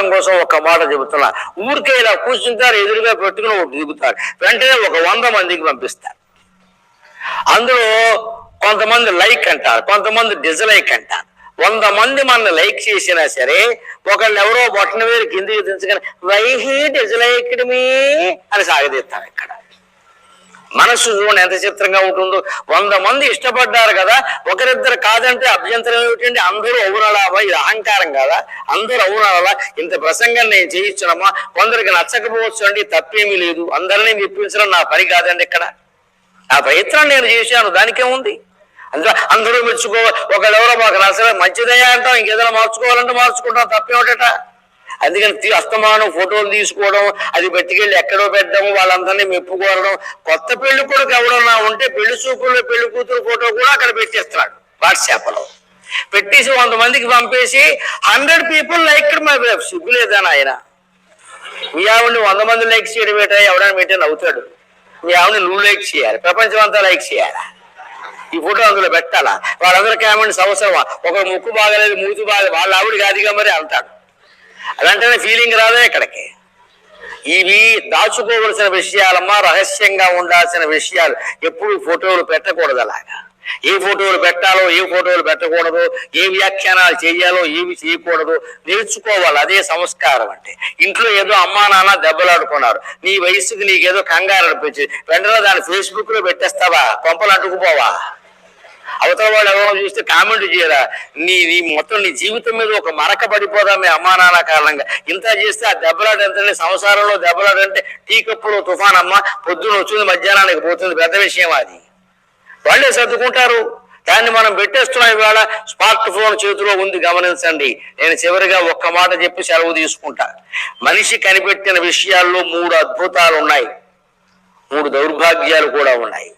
సమాధానం కోసం ఒక మాట చెబుతున్నా. ఊరికే ఇలా కూర్చుంటారు ఎదురుగా పెట్టుకుని ఒకటి దిగుతారు వెంటనే ఒక వంద మందికి పంపిస్తారు. అందులో కొంతమంది లైక్ అంటారు కొంతమంది డిజ్లైక్ అంటారు. వంద మంది మన లైక్ చేసినా సరే ఒకళ్ళు ఎవరో బొట్టన వేరు కిందికి దించుకొని వైహి డిజ్లైక్డ్ మీ? అని సాగదీస్తారు ఇక్కడ. మనసు చూడండి ఎంత చిత్రంగా ఉంటుందో. వంద మంది ఇష్టపడ్డారు కదా ఒకరిద్దరు కాదంటే అభ్యంతరం ఏమిటండి? అందరూ అవునాలా ఇది అహంకారం కదా? అందరూ అవునాలా ఇంత ప్రసంగం నేను చేయించడమా? కొందరికి నచ్చకపోవచ్చు అండి తప్పేమీ లేదు. అందరినీ మెప్పించడం నా పని కాదండి ఇక్కడ. నా ప్రయత్నం నేను చేశాను దానికేముంది అందులో అందరూ మెచ్చుకో ఒకళ్ళెవరో మాకు నచ్చలేదు మంచిదయ్యా అంటాం ఇంకేదైనా మార్చుకోవాలంటే మార్చుకుంటాం తప్పేమిటట? అందుకని తీ- అస్తమానం ఫోటోలు తీసుకోవడం అది పెట్టుకెళ్ళి ఎక్కడో పెట్టడం వాళ్ళందరినీ మెప్పుకోవడం కొత్త పెళ్ళి కొడుకు ఎవడన్నా ఉంటే పెళ్ళి చూపుల్లో పెళ్ళి కూతురు ఫోటో కూడా అక్కడ పెట్టేస్తున్నాడు వాట్సాప్లో. పెట్టేసి వంద మందికి పంపేసి hundred people like my wife సిగ్గులేదా ఆయన మీ ఆవిడని వంద మంది లైక్ చేయడం ఏంటో ఎవడని పెట్టే నవ్వుతాడు. మీ ఆవిడని నువ్వు లైక్ చేయాలి. ప్రపంచం అంతా లైక్ చేయాలా? ఈ ఫోటో అందులో పెట్టాలా? వాళ్ళందరూ కామెంట్స్ అవసరమా? ఒక ముక్కు బాగలేదు మూతి బాగలేదు వాళ్ళ ఆవిడ కాదుగా మరి అంటాడు. అలాంటి ఫీలింగ్ రాదే ఇక్కడికి. ఇవి దాచుకోవలసిన విషయాలమ్మా రహస్యంగా ఉండాల్సిన విషయాలు. ఎప్పుడు ఫోటోలు పెట్టకూడదు అలాగా. ఏ ఫోటోలు పెట్టాలో ఏ ఫోటోలు పెట్టకూడదు ఏ వ్యాఖ్యానాలు చేయాలో ఏవి చేయకూడదు నేర్చుకోవాలి. అదే సంస్కారం అంటే. ఇంట్లో ఏదో అమ్మా నాన్న దెబ్బలాడుకున్నారు. నీ వయసుకి నీకేదో కంగారు అనిపించి వెంటనే దాన్ని ఫేస్బుక్లో పెట్టేస్తావా? కొంపలు అంటుకుపోవా? అవతల వాళ్ళు ఎవరో చూస్తే కామెంట్ చేయరా? నీ నీ మొత్తం నీ జీవితం మీద ఒక మరక పడిపోదామే అమ్మా నాన్న కారణంగా. ఇంత చేస్తే ఆ దెబ్బలాట ఎంత సంసారంలో దెబ్బలాట అంటే టీ కప్పులో తుఫాన్ అమ్మ పొద్దున వచ్చింది మధ్యాహ్నానికి పోతుంది పెద్ద విషయం అది. వాళ్ళే సర్దుకుంటారు. దాన్ని మనం పెట్టేస్తున్నాం ఇవాళ. స్మార్ట్ ఫోన్ చేతిలో ఉంది గమనించండి. నేను చివరిగా ఒక్క మాట చెప్పి సెలవు తీసుకుంటా. మనిషి కనిపెట్టిన విషయాల్లో మూడు అద్భుతాలు ఉన్నాయి మూడు దౌర్భాగ్యాలు కూడా ఉన్నాయి.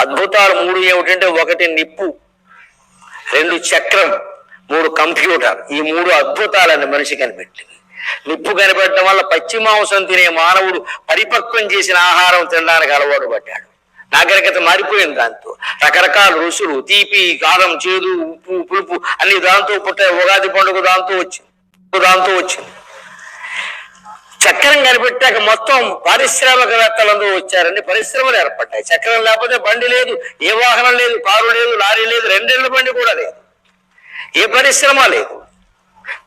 అద్భుతాలు మూడు ఏమిటంటే ఒకటి నిప్పు రెండు చక్రం మూడు కంప్యూటర్. ఈ మూడు అద్భుతాలని మనిషి కనిపెట్టింది. నిప్పు కనిపెట్టడం వల్ల పచ్చి మాంసం తినే మానవుడు పరిపక్వం చేసిన ఆహారం తినడానికి అలవాటు పడ్డాడు. నాగరికత మారిపోయింది దాంతో. రకరకాల రుసులు తీపి కారం చేదు ఉప్పు పులుపు అన్ని దాంతో పుట్టాయి ఉగాది పండుగ దాంతో వచ్చింది. దాంతో వచ్చింది. చక్రం కనిపెట్టాక మొత్తం పారిశ్రామికవేత్తలందరూ వచ్చారండి. పరిశ్రమలు ఏర్పడ్డాయి. చక్రం లేకపోతే బండి లేదు ఏ వాహనం లేదు కారు లేదు లారీ లేదు రెండేళ్ళ బండి కూడా లేదు. ఏ పరిశ్రమ లేదు.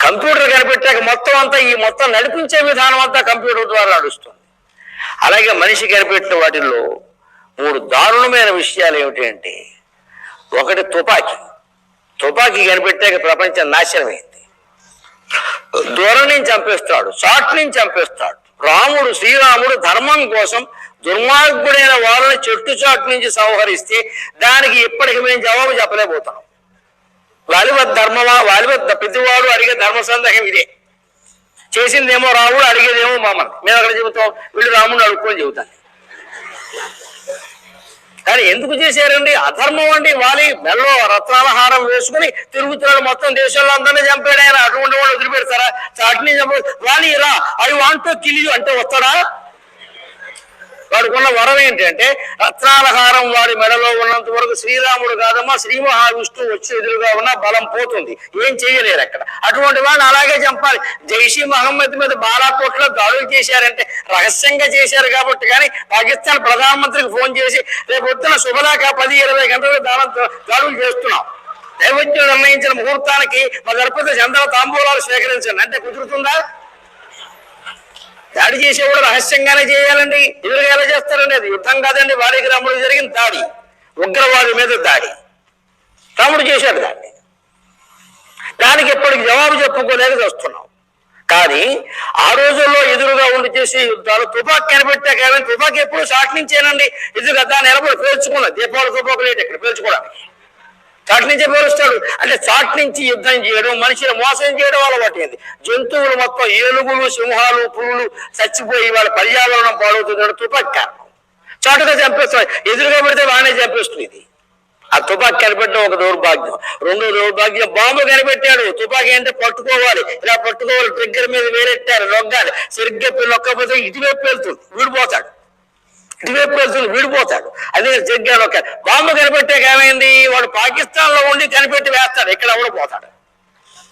కంప్యూటర్ కనిపెట్టాక మొత్తం అంతా ఈ మొత్తం నడిపించే విధానం అంతా కంప్యూటర్ ద్వారా నడుస్తుంది. అలాగే మనిషి కనిపెట్టిన వాటిల్లో మూడు దారుణమైన విషయాలు ఏమిటి అంటే ఒకటి తుపాకీ. తుపాకీ కనిపెట్టాక ప్రపంచం నాశనమైంది. దూరం నుంచి చంపేస్తాడు చాట్ నుంచి చంపేస్తాడు. రాముడు శ్రీరాముడు ధర్మం కోసం దుర్మార్గుడైన వాళ్ళని చెట్టు చాటు నుంచి సంహరిస్తే దానికి ఇప్పటికి మేము జవాబు చెప్పలేకపోతున్నాం. వాలివత్ ధర్మమా వాలివత్ ప్రతివాడు అడిగే ధర్మ సందేహం ఇదే. చేసిందేమో రాముడు అడిగేదేమో మామని. మేము అక్కడ చెబుతాం వీళ్ళు రాముడు అడుక్కొని చెబుతాను. కానీ ఎందుకు చేశారండి? అధర్మం అండి వాలి. మెల్లో రత్నాల హారం వేసుకుని తిరుగుతున్నాడు మొత్తం దేశంలో అందరినీ చంపాడు ఆయన. అటువంటి వాళ్ళు వదిలిపెడతారా? చాటిని చంప. వాలి రా. I want to kill you. అంటే వస్తాడా? వాడికున్న వరం ఏంటంటే రత్నాలహారం వాడి మెడలో ఉన్నంత వరకు శ్రీరాముడు కాదమ్మా శ్రీ మహావిష్ణువు వచ్చి ఎదురుగా ఉన్న బలం పోతుంది. ఏం చేయలేరు అక్కడ. అటువంటి వాడిని అలాగే చంపాలి. జైషీ మహమ్మద్ మీద బాలాకోట్లో దాడులు చేశారంటే రహస్యంగా చేశారు కాబట్టి కానీ పాకిస్తాన్ ప్రధానమంత్రికి ఫోన్ చేసి రేపు పొద్దున శుభలాక పది ఇరవై గంటలకు దానం దాడులు చేస్తున్నాం. దైవజ్ఞుడు నిర్ణయించిన ముహూర్తానికి మా గణపతి చంద్ర తాంబూలాలు స్వీకరించండి అంటే కుదురుతుందా? దాడి చేసేవాడు రహస్యంగానే చేయాలండి? ఎదురుగా ఎలా చేస్తారండి అది యుద్ధం కాదండి వాడికి రాముడు జరిగిన దాడి. ఉగ్రవాది మీద దాడి. రాముడు చేశాడు దాన్ని. దానికి ఇప్పటికి జవాబు చెప్పుకోలేక చూస్తున్నాం. కానీ ఆ రోజుల్లో ఎదురుగా ఉండి చేసే యుద్ధాలు తుపాక్ కనిపెట్టాక కానీ తుపాకీ ఎప్పుడు షాట్ నుంచేనండి? ఎదురుగా దాన్ని నిలబడి పేల్చుకున్నది దీపావళి తుపాకు లేట్ ఇక్కడ? పేల్చుకోవడానికి. చాట్ నుంచే పేరుస్తాడు. అంటే చాట్ నుంచి యుద్ధం చేయడం మనిషిని మోసం చేయడం అలవాటైంది జంతువులు మొత్తం ఏనుగులు సింహాలు పులులు చచ్చిపోయి వాళ్ళ పర్యావరణం పాడవుతుంది తుపాకి కారణం. చాటుగా చంపేస్తాడు ఎదురుగా పెడితే బాగానే చంపేస్తుంది ఇది. ఆ తుపాకి కనిపెట్టడం ఒక దౌర్భాగ్యం. రెండో దౌర్భాగ్యం బాంబు కనిపెట్టాడు. తుపాకి అంటే పట్టుకోవాలి. ఇలా పట్టుకోవాలి ట్రిగ్గర్ మీద వేరెట్టారు నొగ్గాలి సరిగ్గా నొక్కపోతే ఇటువైపు వెళ్తుంది. వీడిపోతాడు ఇటువైపు విడిపోతాడు. అదే జగ్గాను ఒక బాంబు కనిపెట్టాక ఏమైంది? వాడు పాకిస్తాన్లో ఉండి కనిపెట్టి వేస్తాడు. ఇక్కడ కూడా పోతాడు.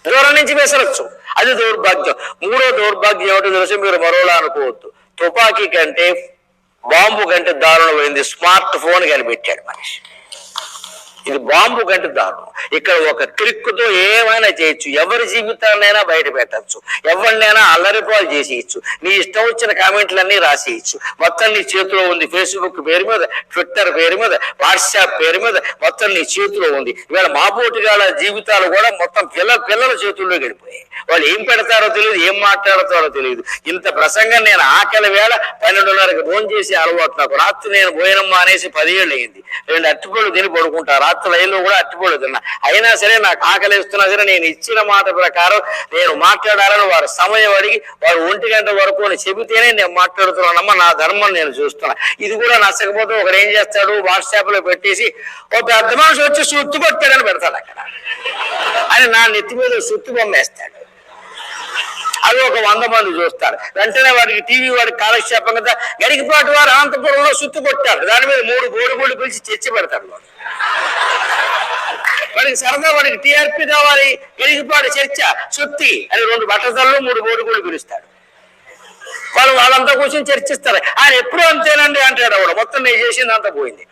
దూరం నుంచి వేసరచ్చు అది దౌర్భాగ్యం. మూడో దౌర్భాగ్యం ఏమిటో తెలుసు? మీరు మరోలా అనుకోవద్దు. తుపాకీ కంటే బాంబు కంటే దారుణమైంది. స్మార్ట్ ఫోన్ కనిపెట్టాడు మనిషి. ఇది బాంబు కంటే దారుణం. ఇక్కడ ఒక క్లిక్తో ఏమైనా చేయొచ్చు. ఎవరి జీవితాన్నైనా బయట పెట్టచ్చు. ఎవరినైనా అల్లరిపాలు చేసేయచ్చు. నీ ఇష్టం వచ్చిన కామెంట్లన్నీ రాసేయచ్చు. మొత్తం నీ చేతిలో ఉంది ఫేస్బుక్ పేరు మీద ట్విట్టర్ పేరు మీద వాట్సాప్ పేరు మీద మొత్తం నీ చేతిలో ఉంది. ఇవాళ మాపోటిగాల జీవితాలు కూడా మొత్తం పిల్ల పిల్లల చేతుల్లో గడిపోయాయి. వాళ్ళు ఏం పెడతారో తెలియదు ఏం మాట్లాడతారో తెలియదు. ఇంత ప్రసంగం నేను ఆకలి వేళ పన్నెండున్నరకు ఫోన్ చేసి అలవాటు. నాకు రాత్రి నేను పోయినమ్మా అనేసి పదిహేళ్ళు అయింది. రెండు అట్టిపళ్ళు తిని పడుకుంటా. రాత్రి లైన్లో కూడా అట్టిపళ్ళు అయినా సరే నాకు ఆకలి ఇస్తున్నా సరే నేను ఇచ్చిన మాట ప్రకారం నేను మాట్లాడాలని వారు సమయం అడిగి వారు ఒంటి గంట వరకు అని చెబితేనే నేను మాట్లాడుతున్నానమ్మా నా ధర్మం నేను చూస్తున్నా. ఇది కూడా నచ్చకపోతే ఒకరు ఏం చేస్తాడు? వాట్సాప్లో పెట్టేసి ఒక పెద్ద మనిషి వచ్చి సుత్తు కొట్టాడని పెడతాడు అక్కడ. అని నా నెత్తి మీద సుత్తు బొమ్మేస్తాడు. అది ఒక వంద మంది చూస్తారు. వెంటనే వాడికి టీవీ వాడికి కాలక్షేపం కదా. గరికిపాటి వారు అనంతపురంలో సుత్తు కొట్టారు. దాని మీద మూడు గోడుగోళ్ళు పిలిచి చర్చ పెడతాడు వాడు. వాడికి సరదా వాడికి టీఆర్పీ కావాలి గరికిపాటి చర్చ సుత్తి అని రెండు బట్టతల్లో మూడు కోడుకులు పిలుస్తాడు వాళ్ళు వాళ్ళంతా కూర్చొని చర్చిస్తారు. ఆయన ఎప్పుడూ అంతేనండి అంటాడు వాడు. మొత్తం నేను చేసింది అంతా పోయింది.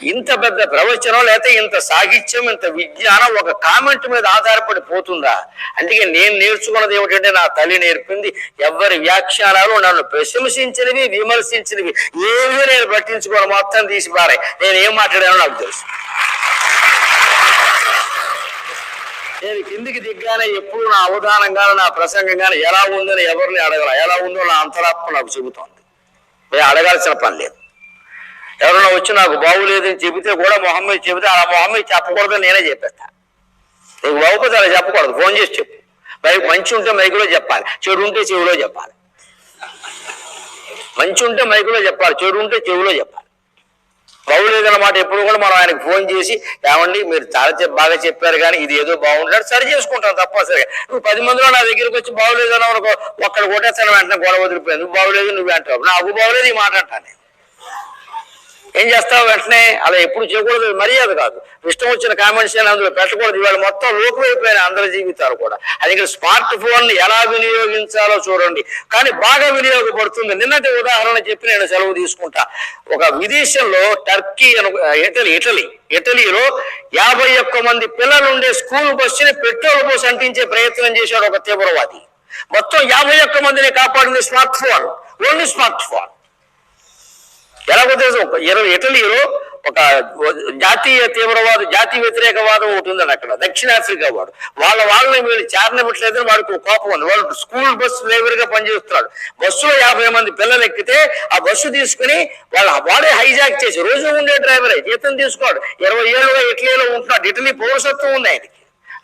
ఇంత పెద్ద ప్రవచనం లేకపోతే ఇంత సాహిత్యం ఇంత విజ్ఞానం ఒక కామెంట్ మీద ఆధారపడి పోతుందా? అందుకే నేను నేర్చుకున్నది ఏమిటంటే నా తల్లి నేర్పింది ఎవరి వ్యాఖ్యానాలు నన్ను ప్రశంసించినవి విమర్శించినవి ఏమీ నేను పట్టించుకోను మొత్తం తీసి పారాయి నేను ఏం మాట్లాడానో నాకు తెలుసు. నేను కిందికి దిగ్గానే ఎప్పుడు నా అవధానంగాను నా ప్రసంగంగాను ఎలా ఉందని ఎవరిని అడగల? ఎలా ఉందో నా అంతరాత్మ నాకు చెబుతోంది. నేను అడగాల్సిన పని లేదు. ఎవరైనా వచ్చి నాకు బాగులేదని చెబితే కూడా మొహమ్మద్ చెబితే అలా మొహమ్మద్ చెప్పకూడదు నేనే చెప్పేస్తా. నీకు బాగుపోతే అలా చెప్పకూడదు. ఫోన్ చేసి చెప్పు. బైక్ మంచి ఉంటే మైకులో చెప్పాలి. చెడు ఉంటే చెవిలో చెప్పాలి. మంచి ఉంటే మైకులో చెప్పాలి. చెడు ఉంటే చెవిలో చెప్పాలి. బాగులేదన్నమాట ఎప్పుడు కూడా మనం ఆయనకు ఫోన్ చేసి ఏమండి మీరు చాలా బాగా చెప్పారు కానీ ఇది ఏదో బాగుంటాడు సరి చేసుకుంటాం తప్పనిసరిగా. నువ్వు పది మందిలో నా దగ్గరికి వచ్చి బాగులేదన్నావు అనుకో ఒక్కడ కొట్టేస్తాను వెంటనే గొడవ వదిలిపోయింది. నువ్వు బాగులేదు నువ్వు అంటావు. నాకు బాగులేదు ఈ మాట అంటాను నేను. ఏం చేస్తావు వెంటనే? అలా ఎప్పుడు చేయకూడదు మర్యాద కాదు. ఇష్టం వచ్చిన కామెంట్స్ అందులో పెట్టకూడదు. ఇవాళ మొత్తం లోకమైపోయిన అందరి జీవితాలు కూడా. అది ఇక్కడ స్మార్ట్ ఫోన్ ఎలా వినియోగించాలో చూడండి. కానీ బాగా వినియోగపడుతుంది. నిన్నటి ఉదాహరణ చెప్పి నేను సెలవు తీసుకుంటా. ఒక విదేశంలో టర్కీ అను ఇటలీ ఇటలీ ఇటలీలో యాభై ఒక్క మంది పిల్లలు ఉండే స్కూల్ బస్సుని పెట్రోల్ పోసి అంటించే ప్రయత్నం చేశాడు ఒక తీవ్రవాది. మొత్తం యాభై ఒక్క మందిని కాపాడింది smartphone only smartphone ఎలాగో తెలుసు. ఒక ఇరవై ఇటలీలో ఒక జాతీయ తీవ్రవాదు జాతీయ వ్యతిరేకవాదం ఒకటి ఉందని అక్కడ. దక్షిణాఫ్రికా వాడు. వాళ్ళ వాళ్ళని వీళ్ళు చేరనివ్వట్లేదని వాడికి కోపం ఉంది. వాడు స్కూల్ బస్సు డ్రైవర్గా పనిచేస్తున్నాడు. బస్సులో యాభై మంది పిల్లలు ఎక్కితే ఆ బస్సు తీసుకుని వాళ్ళ వాడే హైజాక్ చేసి రోజు ఉండే డ్రైవరే జీతం తీసుకోడు. ఇరవై ఏళ్ళుగా ఇటలీలో ఉంటున్నాడు. ఇటలీ పౌరసత్వం ఉంది ఆయనకి.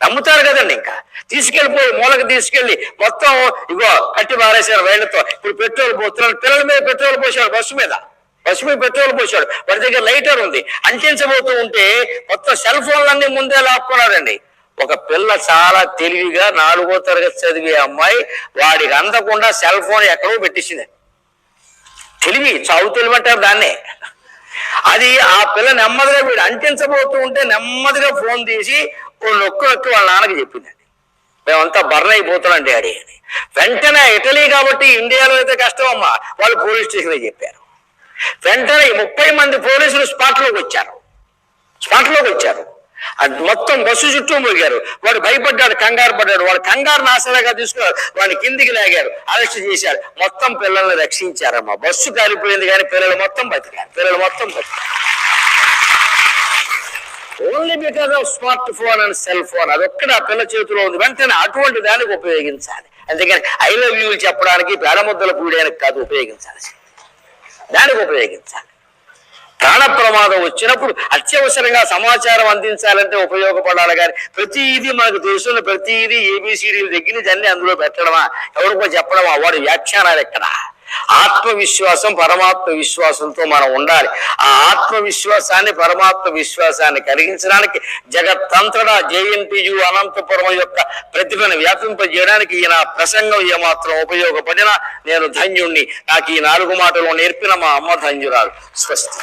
నమ్ముతారు కదండి ఇంకా. తీసుకెళ్ళిపోయి మూలకి తీసుకెళ్ళి మొత్తం ఇగో కట్టి మారేశారు వేళ్ళతో ఇప్పుడు పెట్రోల్ పోతున్నాడు పిల్లల మీద పెట్రోల్ పోసాడు బస్సు మీద. పసుపు పెట్రోల్ పోసాడు. వాడి దగ్గర లైటర్ ఉంది. అంటించబోతూ ఉంటే మొత్తం సెల్ ఫోన్లన్నీ ముందే లాక్కున్నాడండి. ఒక పిల్ల చాలా తెలివిగా నాలుగో తరగతి చదివే అమ్మాయి వాడికి అందకుండా సెల్ ఫోన్ ఎక్కడో పెట్టేసింది. తెలివి చావు తెలివంటారు దాన్నే. అది ఆ పిల్ల నెమ్మదిగా వీడు అంటించబోతూ ఉంటే నెమ్మదిగా ఫోన్ తీసి నొక్కు నొక్కి వాళ్ళ నాన్నకి చెప్పిందండి మేమంతా బర్న్ అయిపోతున్నాం డాడీ అని. వెంటనే ఇటలీ కాబట్టి ఇండియాలో అయితే కష్టం అమ్మా. వాళ్ళు పోలీస్ స్టేషన్లో చెప్పారు. వెంటనే ముప్పై మంది పోలీసులు స్పాట్లోకి వచ్చారు. స్పాట్లోకి వచ్చారు. అది మొత్తం బస్సు చుట్టూ మురిగారు వాడు భయపడ్డాడు కంగారు పడ్డాడు. వాడు కంగారు నాశనగా తీసుకున్నారు వాడిని కిందికి లాగారు. అరెస్ట్ చేశారు. మొత్తం పిల్లల్ని రక్షించారమ్మా బస్సు కాలిపోయింది కానీ పిల్లలు మొత్తం బతికారు. పిల్లలు మొత్తం బతికారు. Only because of smartphone and cell phone అదొక్కడ పిల్ల చేతిలో ఉంది. వెంటనే అటువంటి దానికి ఉపయోగించాలి. అందుకని ఐ లవ్ యూ చెప్పడానికి పేడముద్దలు పూయడానికి కాదు ఉపయోగించాల్సింది. దానికి ఉపయోగించాలి. ప్రాణ ప్రమాదం వచ్చినప్పుడు అత్యవసరంగా సమాచారం అందించాలంటే ఉపయోగపడాలి కానీ ప్రతిదీ మనకు తెలుసున్న ప్రతిదీ ఏబిసిడీల దగ్గర నుంచి అన్ని అందులో పెట్టడమా? ఎవరికో చెప్పడమా? వాడి వ్యాఖ్యానాలు ఎక్కడా? ఆత్మవిశ్వాసం పరమాత్మ విశ్వాసంతో మనం ఉండాలి. ఆ ఆత్మవిశ్వాసాన్ని పరమాత్మ విశ్వాసాన్ని కలిగించడానికి జగత్తంతటా జేఎన్టీయు అనంతపురం యొక్క ప్రతిభను వ్యాపింపజేయడానికి ఈయన ప్రసంగం ఏమాత్రం ఉపయోగపడినా నేను ధన్యుణ్ణి. నాకు ఈ నాలుగు మాటలు నేర్పిన మా అమ్మ ధన్యురాలు. స్వస్తి.